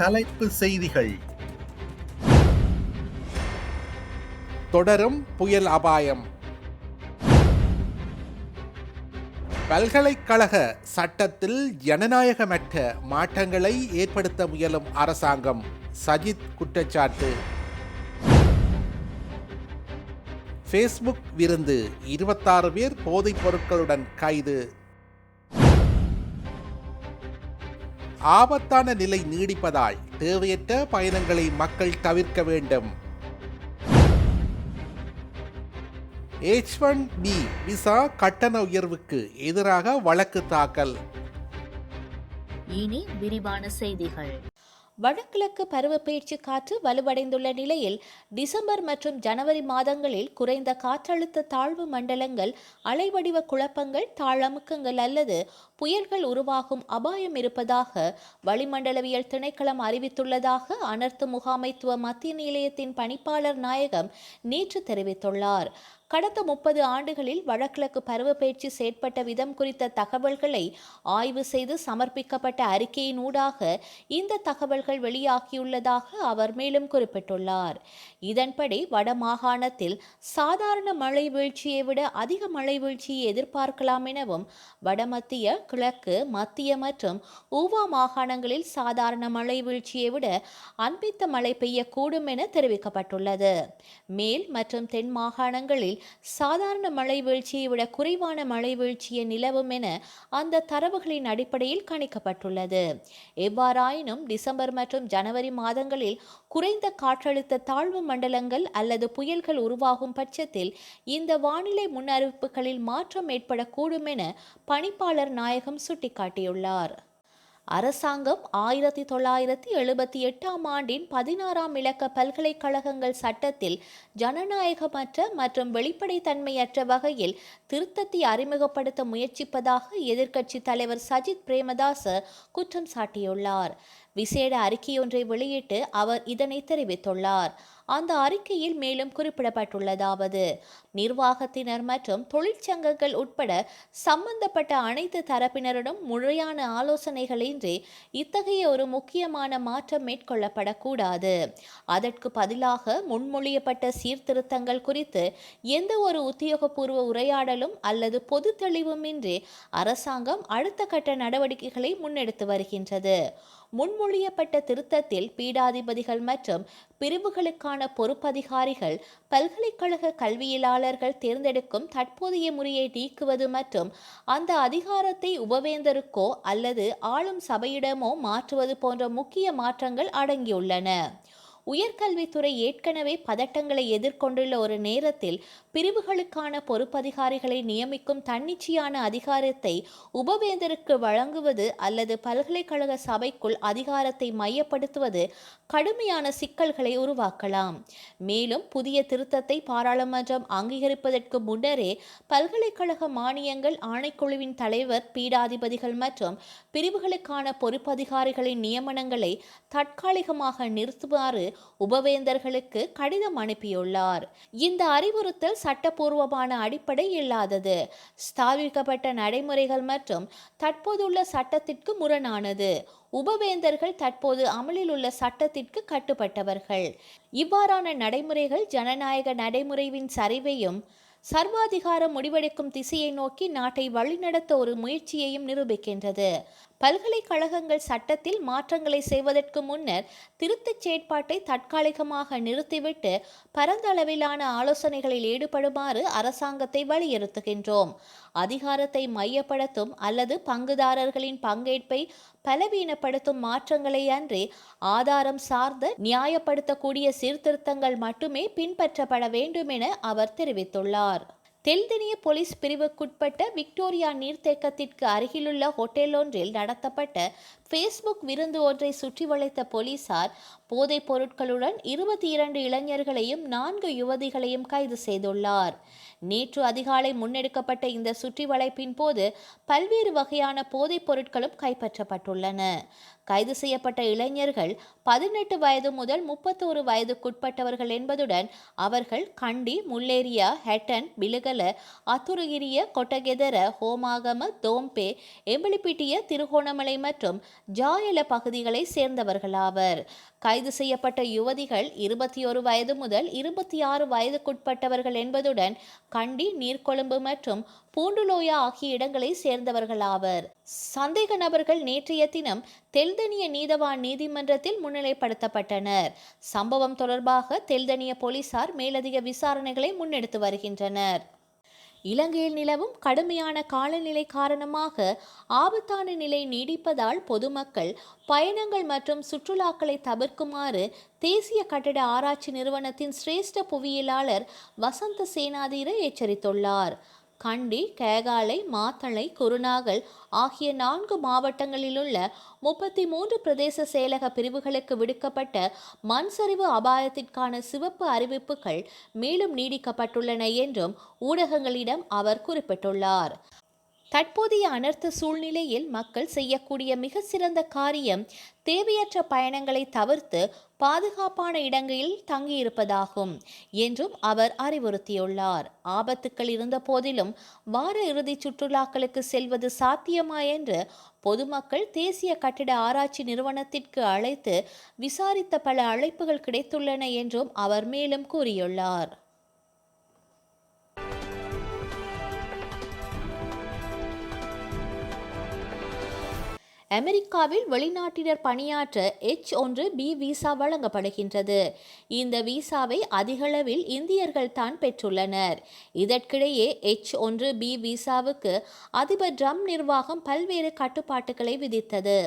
தலைப்பு செய்திகள். தொடரும் புயல் அபாயம். பல்கலைக்கழக சட்டத்தில் ஜனநாயகமற்ற மாற்றங்களை ஏற்படுத்த முயலும் அரசாங்கம். சஜித் குற்றச்சாட்டு. ஃபேஸ்புக் விருந்து இருபத்தாறு பேர் போதைப் பொருட்களுடன் கைது. ஆபத்தான நிலை நீடிப்பதால் தேவையற்ற பயணங்களை மக்கள் தவிர்க்க வேண்டும். எச் ஒன் பி விசா கட்டண உயர்வுக்கு எதிராக வழக்கு தாக்கல். இனி விரிவான செய்திகள். வடகிழக்கு பருவப்பெயர்ச்சி காற்று வலுவடைந்துள்ள நிலையில் டிசம்பர் மற்றும் ஜனவரி மாதங்களில் குறைந்த காற்றழுத்த தாழ்வு மண்டலங்கள் அலைவடிவ குழப்பங்கள் தாழமுக்கங்கள் அல்லது புயல்கள் உருவாகும் அபாயம் இருப்பதாக வளிமண்டலவியல் திணைக்களம் அறிவித்துள்ளதாக அனர்த்த முகாமைத்துவ மத்திய நிலையத்தின் பணிப்பாளர் நாயகம் நேற்று தெரிவித்துள்ளார். கடந்த முப்பது ஆண்டுகளில் வடகிழக்கு பருவப்பெயர்ச்சி செயற்பட்ட விதம் குறித்த தகவல்களை ஆய்வு செய்து சமர்ப்பிக்கப்பட்ட அறிக்கையின் ஊடாக இந்த தகவல்கள் வெளியாகியுள்ளதாக அவர் மேலும் குறிப்பிட்டுள்ளார். இதன்படி வட மாகாணத்தில் சாதாரண மழை வீழ்ச்சியை விட அதிக மழை வீழ்ச்சியை எதிர்பார்க்கலாம் எனவும் வடமத்திய கிழக்கு மத்திய மற்றும் ஊவா மாகாணங்களில் சாதாரண மழை வீழ்ச்சியை விட அன்பித்த மழை பெய்யக்கூடும் என தெரிவிக்கப்பட்டுள்ளது. மேல் மற்றும் தென் மாகாணங்களில் சாதாரண மழை வீழ்ச்சியை விட குறைவான மழை வீழ்ச்சியை நிலவும் என அந்த தரவுகளின் அடிப்படையில் கணிக்கப்பட்டுள்ளது. எவ்வாறாயினும் டிசம்பர் மற்றும் ஜனவரி மாதங்களில் குறைந்த காற்றழுத்த தாழ்வு மண்டலங்கள் அல்லது புயல்கள் உருவாகும் பட்சத்தில் இந்த வானிலை முன்னறிவிப்புகளில் மாற்றம் ஏற்படக்கூடும் என பணிப்பாளர் நாயகம் சுட்டிக்காட்டியுள்ளார். அரசாங்கம் ஆயிரத்தி தொள்ளாயிரத்தி எழுபத்தி எட்டாம் ஆண்டின் பதினாறாம் இலக்க பல்கலைக்கழகங்கள் சட்டத்தில் ஜனநாயகமற்ற மற்றும் வெளிப்படைத்தன்மையற்ற வகையில் திருத்தத்தை அறிமுகப்படுத்த முயற்சிப்பதாக எதிர்க்கட்சி தலைவர் சஜித் பிரேமதாச குற்றம் சாட்டியுள்ளார். விசேட அறிக்கையொன்றை வெளியிட்டு அவர் இதனை தெரிவித்துள்ளார். அந்த அறிக்கையில் மேலும் குறிப்பிடப்பட்டுள்ளதாவது நிர்வாகத்தினர் மற்றும் தொழிற்சங்கங்கள் உட்பட சம்பந்தப்பட்ட அனைத்து தரப்பினரிடம் முறையான ஆலோசனைகளின்றி இத்தகைய ஒரு முக்கியமான மாற்றம் மேற்கொள்ளப்படக்கூடாது. அதற்கு பதிலாக முன்மொழியப்பட்ட சீர்திருத்தங்கள் குறித்து எந்த ஒரு உத்தியோகபூர்வ உரையாடலும் அல்லது பொது தெளிவுமின்றி அரசாங்கம் அடுத்த கட்ட நடவடிக்கைகளை முன்னெடுத்து வருகின்றது. முன்மொழியப்பட்ட திருத்தத்தில் பீடாதிபதிகள் மற்றும் பிரிவுகளுக்கான பொறுப்பதிகாரிகள் பல்கலைக்கழக கல்வியலாளர்கள் தேர்ந்தெடுக்கும் தற்போதைய முறையை நீக்குவது மற்றும் அந்த அதிகாரத்தை உபவேந்தருக்கோ அல்லது ஆளும் சபையிடமோ மாற்றுவது போன்ற முக்கிய மாற்றங்கள் அடங்கியுள்ளன. உயர்கல்வித்துறை ஏற்கனவே பதட்டங்களை எதிர்கொண்டுள்ள ஒரு நேரத்தில் பிரிவுகளுக்கான பொறுப்பதிகாரிகளை நியமிக்கும் தன்னிச்சையான அதிகாரத்தை உபவேந்தருக்கு வழங்குவது அல்லது பல்கலைக்கழக சபைக்குள் அதிகாரத்தை மையப்படுத்துவது கடுமையான சிக்கல்களை உருவாக்கலாம். மேலும் புதிய திருத்தத்தை பாராளுமன்றம் அங்கீகரிப்பதற்கு முன்னரே பல்கலைக்கழக மானியங்கள் ஆணைக்குழுவின் தலைவர் பீடாதிபதிகள் மற்றும் பிரிவுகளுக்கான பொறுப்பதிகாரிகளின் நியமனங்களை தற்காலிகமாக நிறுத்துமாறு உபவேந்தர்களுக்கு கடிதம் அனுப்பியுள்ளார். இந்த அறிவுறுத்தல் சட்டப்பூர்வமான அடிப்படை இல்லாதது. ஸ்தாபிக்கப்பட்ட நடைமுறைகள் மற்றும் தற்போதுள்ள சட்டத்திற்கு முரணானது. உபவேந்தர்கள் தற்போது அமலில் உள்ள சட்டத்திற்கு கட்டுப்பட்டவர்கள். இவ்வாறான நடைமுறைகள் ஜனநாயக நடைமுறைவின் சரிவையும் சர்வாதிகாரம் முடிவெடுக்கும் திசையை நோக்கி நாட்டை வழிநடத்த ஒரு முயற்சியையும் நிரூபிக்கின்றது. பல்கலைக்கழகங்கள் சட்டத்தில் மாற்றங்களை செய்வதற்கு முன்னர் திருத்தச் செயற்பாட்டை தற்காலிகமாக நிறுத்திவிட்டு பரந்த அளவிலான ஆலோசனைகளில் ஈடுபடுமாறு அரசாங்கத்தை வலியுறுத்துகின்றோம். அதிகாரத்தை மையப்படுத்தும் அல்லது பங்குதாரர்களின் பங்கேற்பை பலவீனப்படுத்தும் மாற்றங்களை அன்றி ஆதாரம் சார்ந்த நியாயப்படுத்தக்கூடிய சீர்திருத்தங்கள் மட்டுமே பின்பற்றப்பட வேண்டும் என அவர் தெரிவித்துள்ளார். தெல்தினிய போலீஸ் பிரிவுக்குட்பட்ட விக்டோரியா நீர்த்தேக்கத்திற்கு அருகிலுள்ள ஹோட்டல் ஒன்றில் நடத்தப்பட்ட ஃபேஸ்புக் விருந்து ஒன்றை சுற்றி வளைத்த போலீசார் போதைப் பொருட்களுடன் இருபத்தி இரண்டு இளைஞர்களையும் நான்கு யுவதிகளையும் கைது செய்துள்ளார். நேற்று அதிகாலை முன்னெடுக்கப்பட்ட இந்த சுற்றி வளைப்பின் போது பல்வேறு வகையான போதைப் பொருட்களும் கைப்பற்றப்பட்டுள்ளன. கைது செய்யப்பட்ட இளைஞர்கள் பதினெட்டு வயது முதல் முப்பத்தோரு வயதுக்குட்பட்டவர்கள் என்பதுடன் அவர்கள் கண்டி முல்லேரியா ஹெட்டன் பிலுகல அத்துருகிரிய கொட்டகெதர ஹோமாகம தோம்பே எம்பிளிப்பிட்டிய திருகோணமலை மற்றும் ஜாயல பகுதிகளை சேர்ந்தவர்களாவர். கைது செய்யப்பட்ட யுவதிகள் இருபத்தி ஒரு வயது முதல் இருபத்தி ஆறு வயதுக்குட்பட்டவர்கள் என்பதுடன் கண்டி நீர்கொழும்பு மற்றும் பூண்டுலோயா ஆகிய இடங்களை சேர்ந்தவர்களாவர் சந்தேக நபர்கள் நேற்றைய தினம் தெல்தனிய நீதவான் நீதிமன்றத்தில் முன்னிலைப்படுத்தப்பட்டனர். சம்பவம் தொடர்பாக தெல்தனிய போலீசார் மேலதிக விசாரணைகளை முன்னெடுத்து வருகின்றனர். இலங்கையில் நிலவும் கடுமையான காலநிலை காரணமாக ஆபத்தான நிலை நீடிப்பதால் பொதுமக்கள் பயணங்கள் மற்றும் சுற்றுலாக்களை தவிர்க்குமாறு தேசிய கட்டட ஆராய்ச்சி நிறுவனத்தின் சிரேஷ்ட புவியியலாளர் வசந்த சேனாதீர எச்சரித்துள்ளார். கண்டி கேகாலை மாத்தளை குருநாகல் ஆகிய நான்கு மாவட்டங்களிலுள்ள முப்பத்தி மூன்று பிரதேச செயலக பிரிவுகளுக்கு விடுக்கப்பட்ட மண் சரிவு அபாயத்திற்கான சிவப்பு அறிவிப்புகள் மேலும் நீடிக்கப்பட்டுள்ளன என்றும் ஊடகங்களிடம் அவர் குறிப்பிட்டுள்ளார். தற்போதைய அனர்த்த சூழ்நிலையில் மக்கள் செய்யக்கூடிய மிக சிறந்த காரியம் தேவையற்ற பயணங்களை தவிர்த்து பாதுகாப்பான இடங்களில் தங்கியிருப்பதாகும் என்றும் அவர் அறிவுறுத்தியுள்ளார். ஆபத்துக்கள் இருந்த போதிலும் வார இறுதி சுற்றுலாக்களுக்கு செல்வது சாத்தியமா என்று பொதுமக்கள் தேசிய கட்டிட ஆராய்ச்சி நிறுவனத்திற்கு அழைத்து விசாரித்த பல அழைப்புகள் கிடைத்துள்ளன என்றும் அவர் மேலும் கூறியுள்ளார். அமெரிக்காவில் வெளிநாட்டினர் பணியாற்ற எச் ஒன்று பி விசா வழங்கப்படுகின்றது. இந்த விசாவை அதிகளவில் இந்தியர்கள் தான் பெற்றுள்ளனர். இதற்கிடையே எச் ஒன்று பி விசாவுக்கு அதிபர் ட்ரம்ப் நிர்வாகம் பல்வேறு கட்டுப்பாட்டுகளை விதித்தது.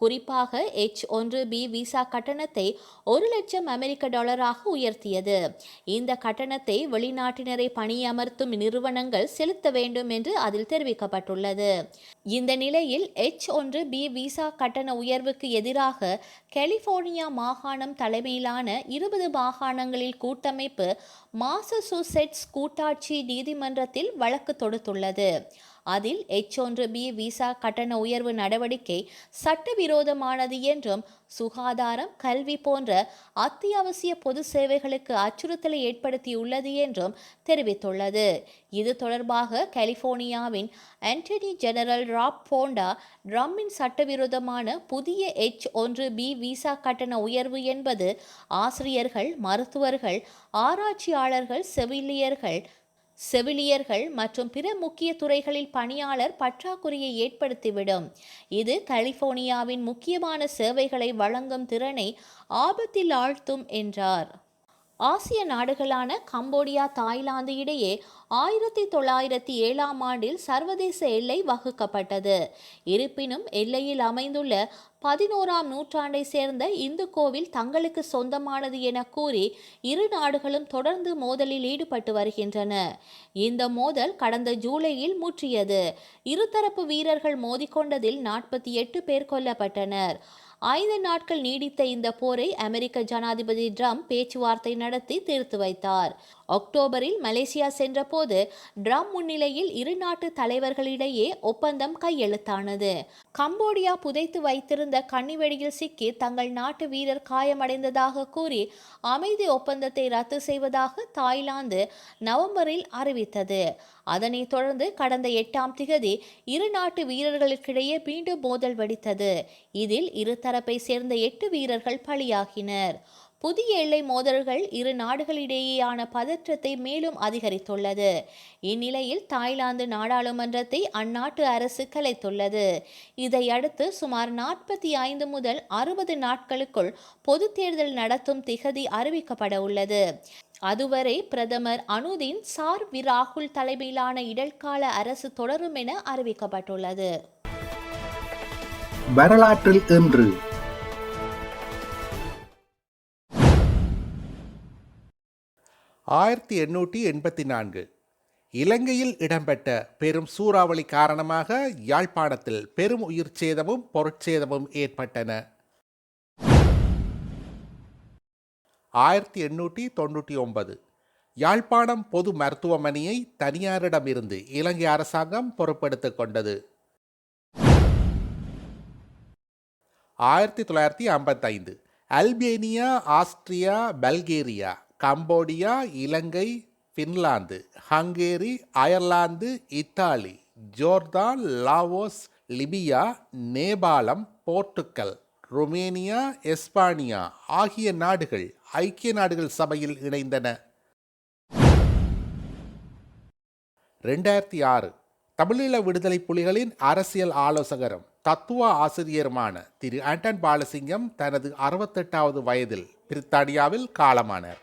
குறிப்பாக எச் ஒன்று பி விசா கட்டணத்தை ஒரு லட்சம் அமெரிக்க டாலராக உயர்த்தியது. இந்த கட்டணத்தை வெளிநாட்டினரை பணியமர்த்தும் நிறுவனங்கள் செலுத்த வேண்டும் என்று அதில் தெரிவிக்கப்பட்டுள்ளது. இந்த நிலையில் எச் ஒன்று பி விசா கட்டண உயர்வுக்கு எதிராக கலிபோர்னியா மாகாணம் தலைமையிலான இருபது மாகாணங்களில் கூட்டமைப்பு மாசசூசெட்ஸ் கூட்டாட்சி நீதிமன்றத்தில் வழக்கு தொடுத்துள்ளது. அதில் எச் ஒன்று பி விசா கட்டண உயர்வு நடவடிக்கை சட்டவிரோதமானது என்றும் சுகாதாரம் கல்வி போன்ற அத்தியாவசிய பொது சேவைகளுக்கு அச்சுறுத்தலை ஏற்படுத்தியுள்ளது என்றும் தெரிவித்துள்ளது. இது தொடர்பாக கலிபோர்னியாவின் ஆண்டனி ஜெனரல் ராப் போண்டா ட்ரம்மின் சட்டவிரோதமான புதிய எச் ஒன்று பி விசா கட்டண உயர்வு என்பது ஆசிரியர்கள் மருத்துவர்கள் ஆராய்ச்சியாளர்கள் செவிலியர்கள் செவிலியர்கள் மற்றும் பிற முக்கிய துறைகளில் பணியாளர் பற்றாக்குறையை ஏற்படுத்திவிடும். இது கலிபோர்னியாவின் முக்கியமான சேவைகளை வழங்கும் திறனை ஆபத்தில் ஆழ்த்தும் என்றார். ஆசிய நாடுகளான கம்போடியா தாய்லாந்து இடையே ஆயிரத்தி தொள்ளாயிரத்தி ஏழாம் ஆண்டில் சர்வதேச எல்லை வகுக்கப்பட்டது. இருப்பினும் எல்லையில் அமைந்துள்ள பதினோராம் நூற்றாண்டை சேர்ந்த இந்து கோவில் தங்களுக்கு சொந்தமானது என கூறி இரு நாடுகளும் தொடர்ந்து மோதலில் ஈடுபட்டு வருகின்றன. இந்த மோதல் கடந்த ஜூலையில் முற்றியது. இருதரப்பு வீரர்கள் மோதிக்கொண்டதில் நாற்பத்தி எட்டு பேர் கொல்லப்பட்டனர். ஐந்து நாட்கள் நீடித்த இந்த போரை அமெரிக்க ஜனாதிபதி ட்ரம்ப் பேச்சுவார்த்தை நடத்தி தீர்த்து வைத்தார். அக்டோபரில் மலேசியா சென்றபோது ட்ரம் முன்னிலையில் இரு நாட்டு தலைவர்களிடையே ஒப்பந்தம் கையெழுத்தானது. கம்போடியா புதைத்து வைத்திருந்த கன்னிவெடியில் சிக்கி தங்கள் நாட்டு வீரர் காயமடைந்ததாக கூறி அமைதி ஒப்பந்தத்தை ரத்து செய்வதாக தாய்லாந்து நவம்பரில் அறிவித்தது. அதனைத் தொடர்ந்து கடந்த எட்டாம் திகதி இரு நாட்டு வீரர்களுக்கிடையே மீண்டும் மோதல் வெடித்தது. இதில் இரு தரப்பை சேர்ந்த எட்டு வீரர்கள் பலியாகினர். புதிய எல்லை மோதல்கள் இரு நாடுகளிடையேயான பதற்றத்தை மேலும் அதிகரித்துள்ளது. இந்நிலையில் தாய்லாந்து நாடாளுமன்றத்தை அந்நாட்டு அரசு கலைத்துள்ளது. இதையடுத்து சுமார் நாற்பத்தி ஐந்து முதல் அறுபது நாட்களுக்குள் பொது தேர்தல் நடத்தும் திகதி அறிவிக்கப்பட உள்ளது அதுவரை பிரதமர் அனுதின் சார் வி ராகுல் தலைமையிலான இடைக்கால அரசு தொடரும் என அறிவிக்கப்பட்டுள்ளது. வரலாற்றில் இன்று ஆயிரத்தி எண்ணூற்றி எண்பத்தி நான்கு. இலங்கையில் இடம்பெற்ற பெரும் சூறாவளி காரணமாக யாழ்ப்பாணத்தில் பெரும் உயிர் சேதமும் பொருட்சேதமும் ஏற்பட்டன. ஆயிரத்தி எண்ணூற்றி தொண்ணூற்றி ஒன்பது. யாழ்ப்பாணம் பொது மருத்துவமனையை தனியாரிடமிருந்து இலங்கை அரசாங்கம் பொறுப்பெடுத்துக் கொண்டது. ஆயிரத்தி தொள்ளாயிரத்தி ஐம்பத்தைந்து. Albania Austria Bulgaria. Cambodia Ilangai Finland Hungary Ireland Italy Jordan Laos Libya நேபாளம் போர்ட்டுக்கல் ருமேனியா எஸ்பானியா ஆகிய நாடுகள் ஐக்கிய நாடுகள் சபையில் இணைந்தன. ரெண்டாயிரத்தி ஆறு தமிழீழ விடுதலை புலிகளின் அரசியல் ஆலோசகரும் தத்துவ ஆசிரியருமான திரு ஆண்டன் பாலசிங்கம் தனது அறுபத்தெட்டாவது வயதில் பிரித்தானியாவில் காலமானார்.